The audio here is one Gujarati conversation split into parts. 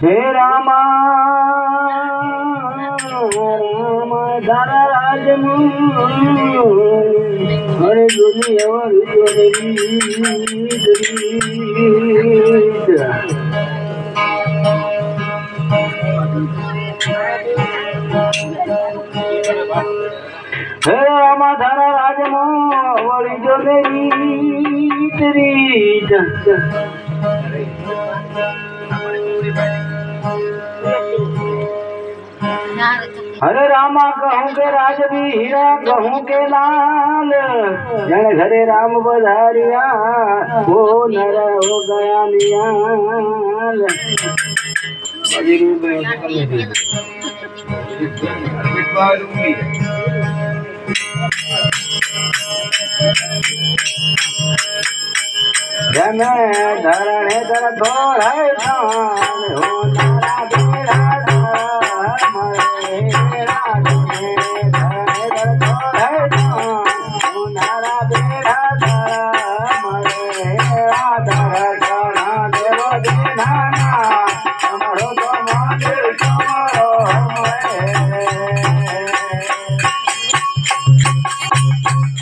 હે રામા રામ ધારા રાજમું હરે દુનિયા હે રામા ધારા રાજમું वाली जो मेरी तेरी हरे रामा कहूँ के राजवी हीरा कहूँ के लाल। जन घरे राम बधारिया वो नर हो गया नियाल। अभी ધરણે ધોરાય હું તારા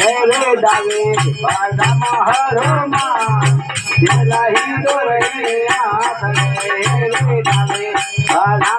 રે ડાવે બાદા મહારો માં જલાહી દોરે આસને રે ડાવે બાદા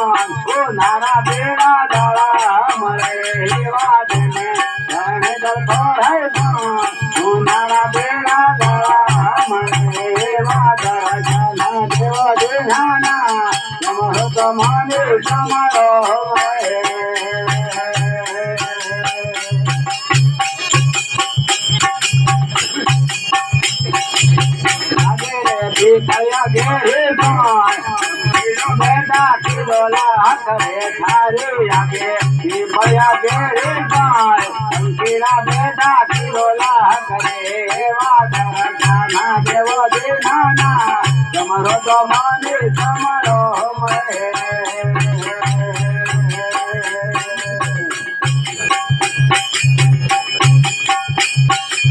તમારો તો માને તમારો મહે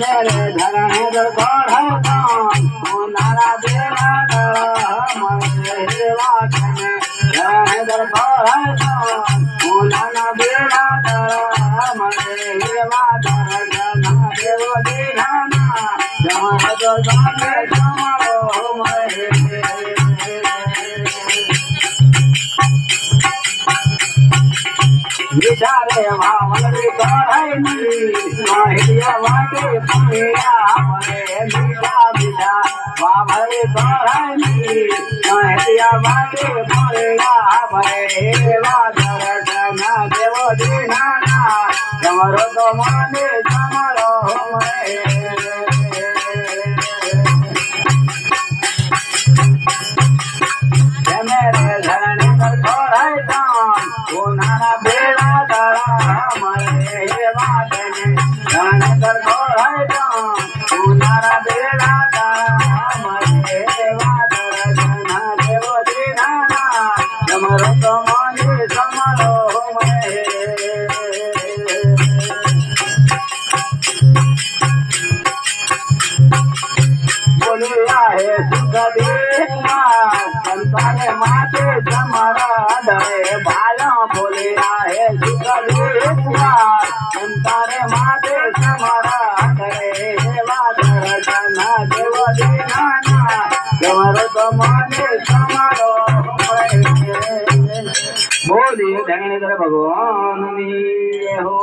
मेरे धरण नारा देवा देवा नाना बेड़ा मरे देवा देवा देवा વિચારે વાવણી કરાયની માહિયા વાગે પણ્યા મને મીઠા મીઠા વાવણી કરાયની માહિયા વાગે પણ્યા ભરે વાદર ના દેવો દીનાના. તમારો તો મને તમારો મને બેડા દળા મરે હે બેડા દળા મરે હે જના દેવો દીનાના તમારો તો મને તમારો મને બોલ્યા હે સંતાને માટે તમારા ડરે બોલીએ ધણી ભગવાન હો.